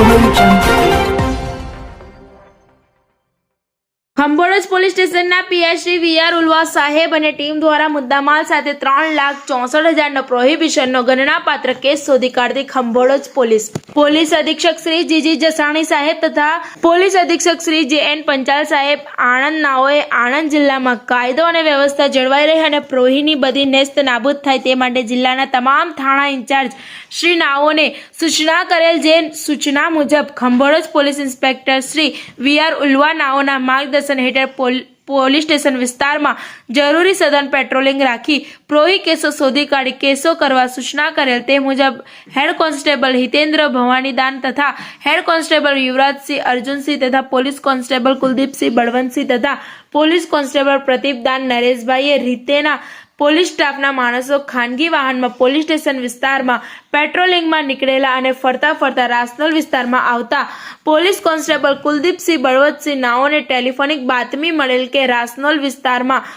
我们一。ખંભોળજ police સ્ટેશનના Shri V R સાહેબ અને ટીમ દ્વારા મુદ્દામાલ સાથે ત્રણ લાખ ચોસઠ હજારનો પ્રોહિબિશનનો ગણનાપાત્ર કેસ શોધી કાઢતી ખંભોળજ પોલીસ. પોલીસ અધિક્ષક શ્રી જીજી જસાણી સાહેબ તથા પોલીસ અધિક્ષક શ્રી જે એન પંચાલ સાહેબ આણંદ નાઓએ આણંદ જિલ્લામાં કાયદો અને વ્યવસ્થા જળવાઈ રહે અને પ્રોહીની બધી નેસ્ત નાબૂદ થાય તે માટે જિલ્લાના તમામ થાણા ઇન્ચાર્જ શ્રી નાઓને સૂચના કરેલ જે સૂચના મુજબ Khambholaj police inspector Shri V R Ulva નાઓના માર્ગદર્શન હેઠળ પોલીસ સ્ટેશન વિસ્તારમાં જરૂરી સઘન પેટ્રોલિંગ રાખી પ્રોહી કેસો શોધી કાઢી કેસો કરવા સૂચના કરેલ તે મુજબ હેડ કોન્સ્ટેબલ હિતેન્દ્ર ભવાનીદાન તથા હેડ કોન્સ્ટેબલ યુવરાજસિંહ અર્જુનસિંહ તથા પોલીસ કોન્સ્ટેબલ કુલદીપસિંહ બળવંતસિંહ તથા પોલીસ કોન્સ્ટેબલ પ્રદીપદાન નરેશભાઈએ રીતેના પોલીસ સ્ટાફના માણસો ખાનગી વાહનમાં પોલીસ સ્ટેશન વિસ્તારમાં પેટ્રોલિંગમાં નીકળેલા અને ફરતા ફરતા રાસનોલ વિસ્તારમાં આવતા પોલીસ કોન્સ્ટેબલ કુલદીપસિંહ બળવતસિંહ નાઓને ટેલિફોનિક બાતમી મળેલ કે રાસનોલ વિસ્તારમાં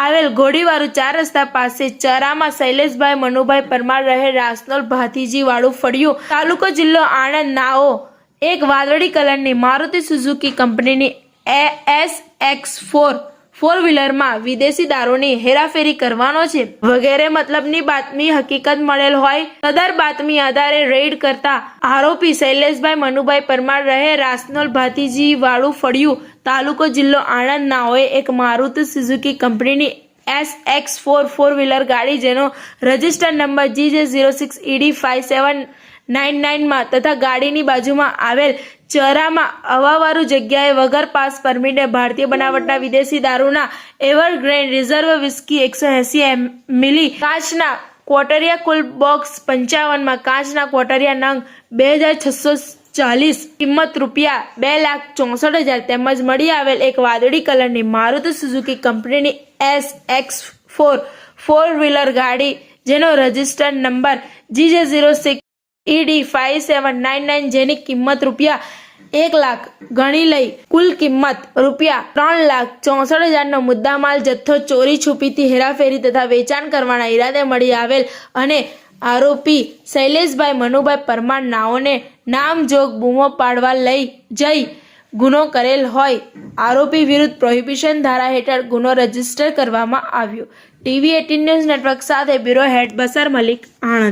આવેલ ઘોડીવાળું ચાર રસ્તા પાસે ચરામાં શૈલેષભાઈ, મનુભાઈ પરમાર રહે રાસનોલ ભાતીજીવાળું ફળિયું. તાલુકો જિલ્લો આણંદ નાઓ, એક વાદળી કલરની મારુતિ સુઝુકી કંપનીની એસ એક્સ ફોર ફોર વ્હીલરમાં વિદેશી દારૂની હેરાફેરી કરવાનો છે. વગેરે મતલબની બાતમી હકીકત મળેલ હોય સદર બાતમી આધારે રેડ કરતા આરોપી શૈલેષભાઈ મનુભાઈ પરમાર રહે, રાસનોલ ભાતીજી વાળું ફળિયું, તાલુકો જિલ્લો આણંદ નાઓએ એક મારુતિ સુઝુકી કંપનીની S X four four wheeler ગાડી, જેનો register number G J zero six E D seven nine નાઇનમાં તથા ગાડીની બાજુમાં આવેલ ચરામાં અવાવારું જગ્યાએ વગર પાસ પરમિટે ભારતીય બનાવટના વિદેશી દારૂના એવરગ્રેન રિઝર્વ વિસ્કી એકસો એસી મિલી કાચના ક્વોટરિયા કુલ બોક્સ પંચાવનમાં કાચના ક્વોટરિયા નંગ બે હજાર છસો ચાલીસ કિંમત રૂપિયા બે લાખ ચોસઠ હજાર તેમજ મળી આવેલ એક વાદળી કલરની મારુતિ સુઝુકી કંપનીની S X four four wheeler ગાડી જેનો registered number G J zero six E D seven nine nine જેની કિંમત રૂપિયા એક લાખ ગણી લઈ કુલ કિંમત રૂપિયા ત્રણ લાખ ચોસઠ હજારનો મુદ્દામાલ જથ્થો ચોરી છુપીથી હેરાફેરી તથા વેચાણ કરવાના ઈરાદે મળી આવેલ અને આરોપી શૈલેષભાઈ મનુભાઈ પરમાર નાઓને નામજોગ બૂમો પાડવા લઈ જઈ ગુનો કરેલ હોય. આરોપી વિરુદ્ધ પ્રોહિબિશન ધારા હેઠળ ગુનો રજિસ્ટર કરવામાં આવ્યો. ટીવી એટીન ન્યૂઝ નેટવર્ક સાથે બ્યુરો હેડ બસર મલિક આણંદ.